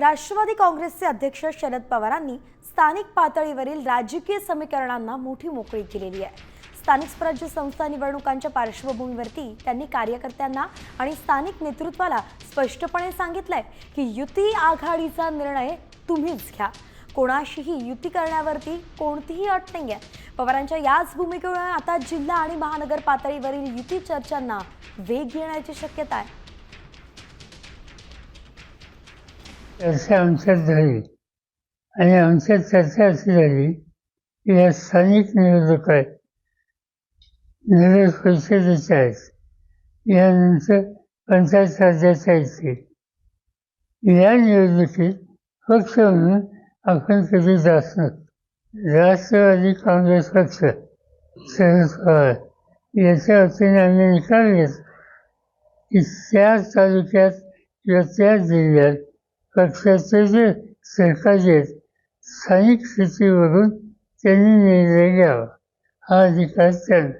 राष्ट्रवादी काँग्रेसचे अध्यक्ष शरद पवारांनी स्थानिक पातळीवरील राजकीय समीकरणांना मोठी मोकळी केलेली आहे. स्थानिक स्वराज्य संस्था निवडणुकांच्या पार्श्वभूमीवरती त्यांनी कार्यकर्त्यांना आणि स्थानिक नेतृत्वाला स्पष्टपणे सांगितलंय की युती आघाडीचा निर्णय तुम्हीच घ्या. कोणाशीही युती करण्यावरती कोणतीही अट नाही आहे पवारांच्या याच भूमिकेमुळे आता जिल्हा आणि महानगर पातळीवरील युती चर्चांना वेग येण्याची शक्यता आहे. चर्चा आमच्यात झाली. आणि आमच्यात चर्चा अशी झाली की या स्थानिक निवडणुका आहेत. नगर परिषदेच्या आहेत. यानंतर पंचायत राज्याच्या येतील या निवडणुकीत पक्ष म्हणून आपण कधी जात राष्ट्रवादी काँग्रेस पक्ष शरद पवार. याच्या वतीने आम्ही निकाल घेतला की त्या तालुक्यात किंवा त्या जिल्ह्यात पक्षाचे जे सरकारी आहेत स्थानिक स्थितीवरून त्यांनी निर्णय घ्यावा हा अधिकार त्यांना